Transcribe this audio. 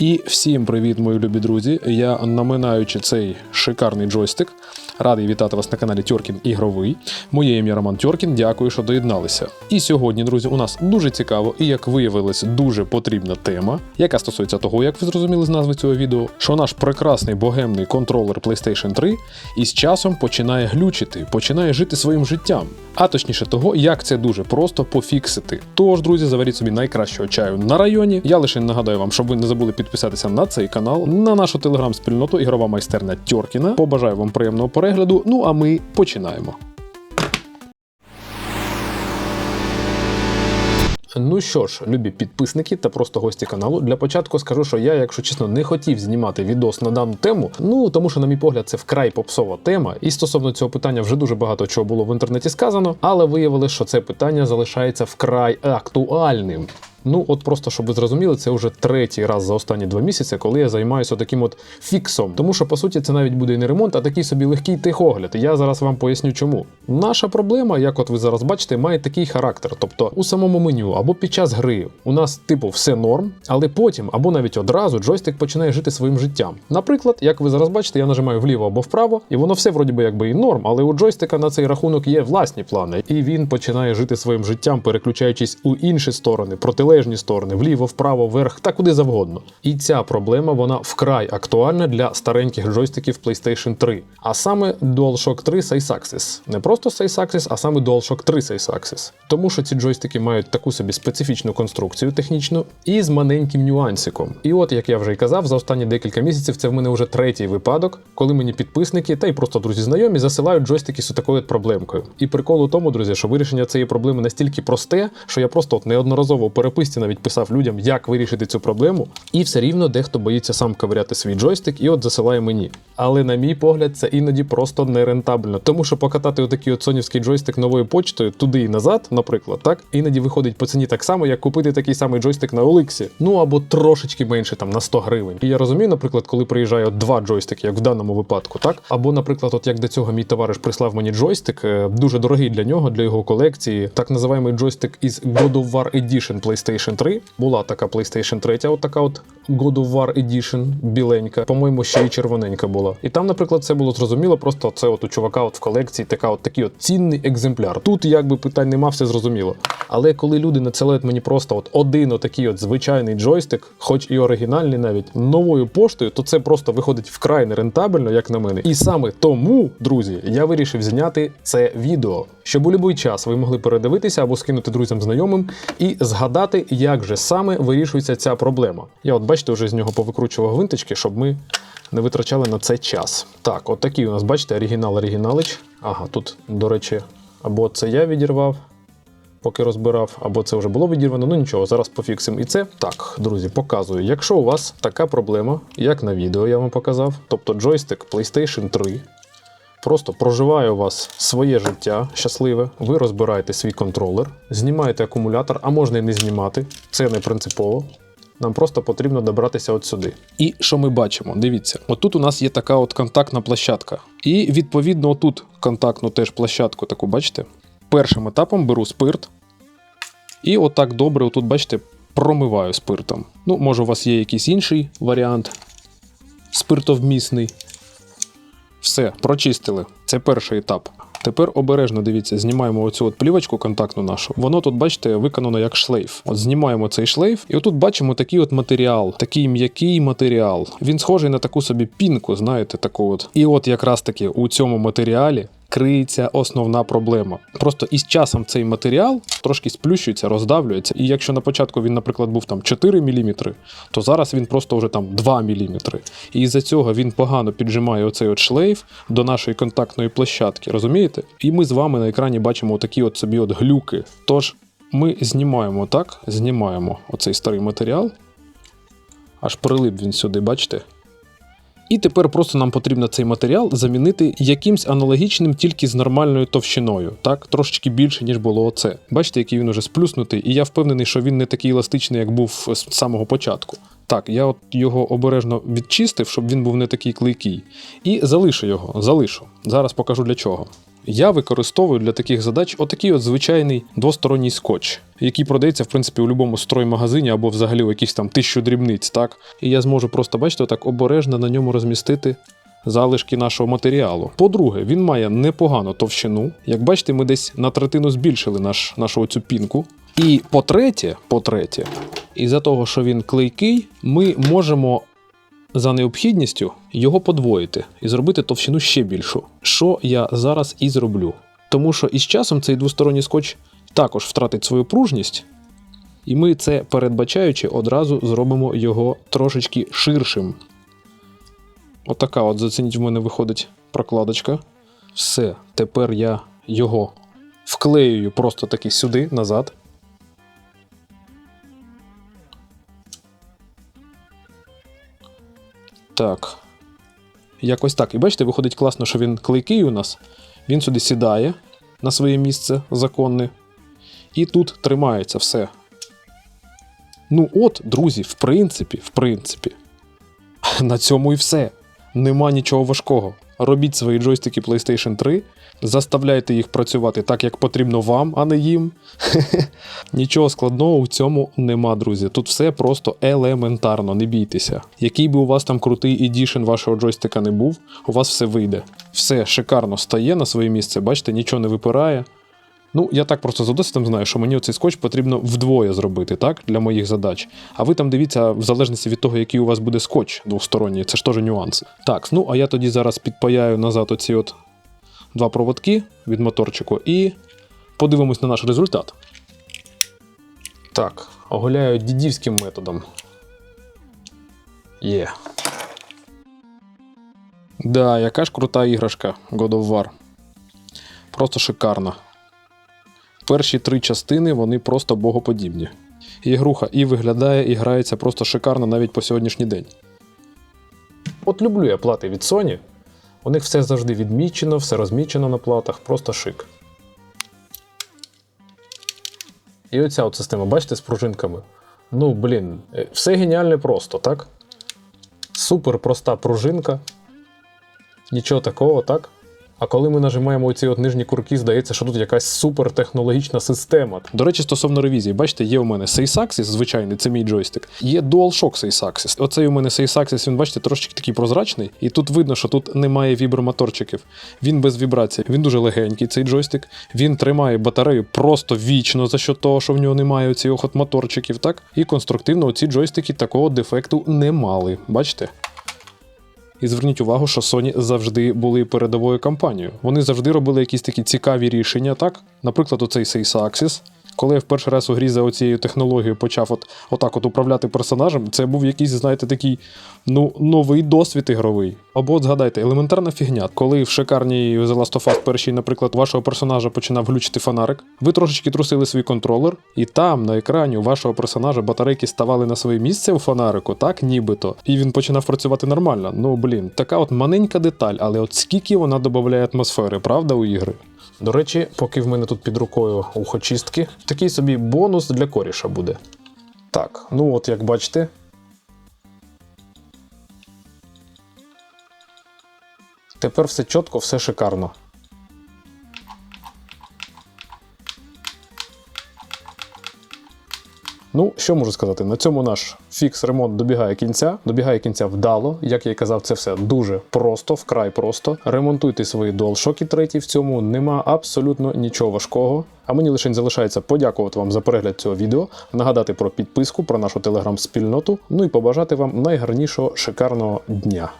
І всім привіт, мої любі друзі. Я наминаючи цей шикарний джойстик. Радий вітати вас на каналі Тьоркін Ігровий. Моє ім'я Роман Тьоркін. Дякую, що доєдналися. І сьогодні, друзі, у нас дуже цікаво і, як виявилось, дуже потрібна тема, яка стосується того, як ви зрозуміли з назви цього відео, що наш прекрасний богемний контролер PlayStation 3 із часом починає глючити, починає жити своїм життям. А точніше того, як це дуже просто пофіксити. Тож, друзі, заваріть собі найкращого чаю на районі. Я лише нагадаю вам, щоб ви не забули підписатися на цей канал, на нашу телеграм-спільноту ігрова майстерня Тьоркіна. Побажаю вам приємного перегляду. Ну а ми починаємо. Ну що ж, любі підписники та просто гості каналу. Для початку скажу, що я, якщо чесно, не хотів знімати відос на дану тему. Ну тому що, на мій погляд, це вкрай попсова тема. І стосовно цього питання вже дуже багато чого було в інтернеті сказано, але виявилось, що це питання залишається вкрай актуальним. Ну, от просто щоб ви зрозуміли, це вже третій раз за останні два місяці, коли я займаюся таким от фіксом. Тому що по суті це навіть буде і не ремонт, а такий собі легкий техогляд. І я зараз вам поясню, чому. Наша проблема, як от ви зараз бачите, має такий характер. Тобто у самому меню або під час гри у нас, типу, все норм, але потім або навіть одразу джойстик починає жити своїм життям. Наприклад, як ви зараз бачите, я нажимаю вліво або вправо, і воно все вроді би якби і норм, але у джойстика на цей рахунок є власні плани, і він починає жити своїм життям, переключаючись у інші сторони, протилежні сторони, вліво, вправо, вверх та куди завгодно. І ця проблема вона вкрай актуальна для стареньких джойстиків PlayStation 3, а саме DualShock 3 Sysaxis. Не просто Sysaxis, а саме DualShock 3 Sysaxis. Тому що ці джойстики мають таку собі специфічну конструкцію технічну і з маленьким нюансиком. І от, як я вже й казав, за останні декілька місяців це в мене вже третій випадок, коли мені підписники та й просто друзі знайомі засилають джойстики з такою проблемкою. І прикол у тому, друзі, що вирішення цієї проблеми настільки просте, що я просто от неодноразово у переписці навіть писав людям, як вирішити цю проблему, і все рівно дехто боїться сам ковиряти свій джойстик і от засилає мені. Але на мій погляд, це іноді просто нерентабельно, тому що покатати отакий от сонівський джойстик новою почтою туди і назад, наприклад, так іноді виходить по ціні так само, як купити такий самий джойстик на Оликсі. Ну або трошечки менше, там на 100 гривень. І я розумію, наприклад, коли приїжджає от два джойстики, як в даному випадку, так або, наприклад, от як до цього мій товариш прислав мені джойстик, е, дуже дорогий для нього, для його колекції, так називаємий джойстик із God of War Edition PlayStation 3. Була така PlayStation 3, от така от God of War Edition, біленька, по-моєму, ще й червоненька була. І там, наприклад, це було зрозуміло, просто це от у чувака от в колекції така от такий от цінний екземпляр. Тут якби питань нема, все зрозуміло. Але коли люди надсилають мені просто от один отакий от звичайний джойстик, хоч і оригінальний навіть новою поштою, то це просто виходить вкрай нерентабельно, як на мене. І саме тому, друзі, я вирішив зняти це відео, щоб у будь-який час ви могли передивитися або скинути друзям знайомим і згадати, як же саме вирішується ця проблема. Я от бачите, вже з нього повикручував винточки, щоб ми не витрачали на це час. Так, от такий у нас, бачите, оригінал оригіналич. Ага, тут, до речі, або це я відірвав, поки розбирав, або це вже було відірвано. Ну нічого, зараз пофіксимо і це. Так, друзі, показую. Якщо у вас така проблема, як на відео я вам показав, тобто джойстик PlayStation 3. Просто проживає у вас своє життя щасливе, ви розбираєте свій контролер, знімаєте акумулятор, а можна і не знімати, це не принципово. Нам просто потрібно добратися от сюди. І що ми бачимо? Дивіться, отут у нас є така от контактна площадка. І відповідно, отут контактну теж площадку таку, бачите? Першим етапом беру спирт. І отак добре, отут, бачите, промиваю спиртом. Ну, може, у вас є якийсь інший варіант спиртовмісний. Все, прочистили. Це перший етап. Тепер обережно дивіться, знімаємо оцю от плівочку контактну нашу. Воно тут, бачите, виконано як шлейф. От знімаємо цей шлейф, і отут бачимо такий от матеріал, такий м'який матеріал. Він схожий на таку собі пінку, знаєте, таку от. І от якраз таки у цьому матеріалі. Криється основна проблема. Просто із часом цей матеріал трошки сплющується, роздавлюється. І якщо на початку він, наприклад, був там 4 мм, то зараз він просто вже там 2 мм. І із-за цього він погано піджимає оцей от шлейф до нашої контактної площадки, розумієте? І ми з вами на екрані бачимо такі от собі от глюки. Тож ми знімаємо так, знімаємо оцей старий матеріал. Аж прилип він сюди, бачите? І тепер просто нам потрібно цей матеріал замінити якимсь аналогічним, тільки з нормальною товщиною, так, трошечки більше, ніж було оце. Бачите, який він уже сплюснутий, і я впевнений, що він не такий еластичний, як був з самого початку. Так, я от його обережно відчистив, щоб він був не такий клейкий. І залишу його, залишу. Зараз покажу для чого. Я використовую для таких задач отакий от звичайний двосторонній скотч, який продається, в принципі, у будь-якому строймагазині або взагалі у якихось там тисячу дрібниць, так? І я зможу просто, бачите, так обережно на ньому розмістити залишки нашого матеріалу. По-друге, він має непогану товщину. Як бачите, ми десь на третину збільшили наш, нашу оцю пінку. І по-третє, по-третє, із-за того, що він клейкий, ми можемо за необхідністю його подвоїти і зробити товщину ще більшу. Що я зараз і зроблю. Тому що із часом цей двосторонній скотч також втратить свою пружність, і ми це передбачаючи одразу зробимо його трошечки ширшим. Отака от зацініть в мене виходить прокладочка. Все, тепер я його вклеюю просто таки сюди, назад. Так. Якось так. І бачите, виходить класно, що він клейкий у нас. Він сюди сідає на своє місце законне. І тут тримається все. Ну от, друзі, в принципі, в принципі. На цьому і все. Нема нічого важкого. Робіть свої джойстики PlayStation 3, заставляйте їх працювати так, як потрібно вам, а не їм. Нічого складного у цьому нема, друзі. Тут все просто елементарно, не бійтеся. Який би у вас там крутий едішн вашого джойстика не був, у вас все вийде. Все шикарно стає на своє місце, бачите, нічого не випирає. Ну, я так просто за досвідом знаю, що мені оцей скотч потрібно вдвоє зробити, так, для моїх задач. А ви там дивіться, в залежності від того, який у вас буде скотч двосторонній, це ж теж нюанси. Так, ну а я тоді зараз підпаяю назад оці от два проводки від моторчику і подивимось на наш результат. Так, оголяю дідівським методом. Є. Да, яка ж крута іграшка God of War. Просто шикарна. Перші три частини вони просто богоподібні. Ігруха і виглядає, і грається просто шикарно навіть по сьогоднішній день. От люблю я плати від Sony. У них все завжди відмічено, все розмічено на платах, просто шик. І оця от система, бачите, з пружинками. Ну, блін, е, все геніальне просто, так? Супер проста пружинка. Нічого такого, так? А коли ми нажимаємо ці от нижні курки, здається, що тут якась супертехнологічна система. До речі, стосовно ревізії, бачите, є у мене Сейсаксіс, звичайний, це мій джойстик. Є DualShock Сейсаксіс. Оцей у мене Сейсаксіс, він, бачите, трошечки такий прозрачний, і тут видно, що тут немає вібромоторчиків. Він без вібрацій. Він дуже легенький, цей джойстик. Він тримає батарею просто вічно за що того, що в нього немає оцих от моторчиків, так? І конструктивно ці джойстики такого дефекту не мали. Бачите? І зверніть увагу, що Sony завжди були передовою компанією. Вони завжди робили якісь такі цікаві рішення, так? Наприклад, оцей Сейса Axis. Коли я в перший раз у грі за оцією технологією почав от, отак от управляти персонажем, це був якийсь, знаєте, такий ну, новий досвід ігровий. Або от згадайте, елементарна фігня. Коли в шикарній The Last of Us першій, наприклад, вашого персонажа починав глючити фонарик, ви трошечки трусили свій контролер, і там на екрані у вашого персонажа батарейки ставали на своє місце у фонарику, так нібито, і він починав працювати нормально. Ну блін, така от маленька деталь, але от скільки вона додає атмосфери, правда, у ігри? До речі, поки в мене тут під рукою ухочистки, такий собі бонус для коріша буде. Так, ну от як бачите. Тепер все чітко, все шикарно. Ну, що можу сказати? На цьому наш фікс-ремонт добігає кінця. Добігає кінця вдало. Як я і казав, це все дуже просто, вкрай просто. Ремонтуйте свої DualShock 3, в цьому нема абсолютно нічого важкого. А мені лише залишається подякувати вам за перегляд цього відео, нагадати про підписку, про нашу телеграм-спільноту, ну і побажати вам найгарнішого шикарного дня.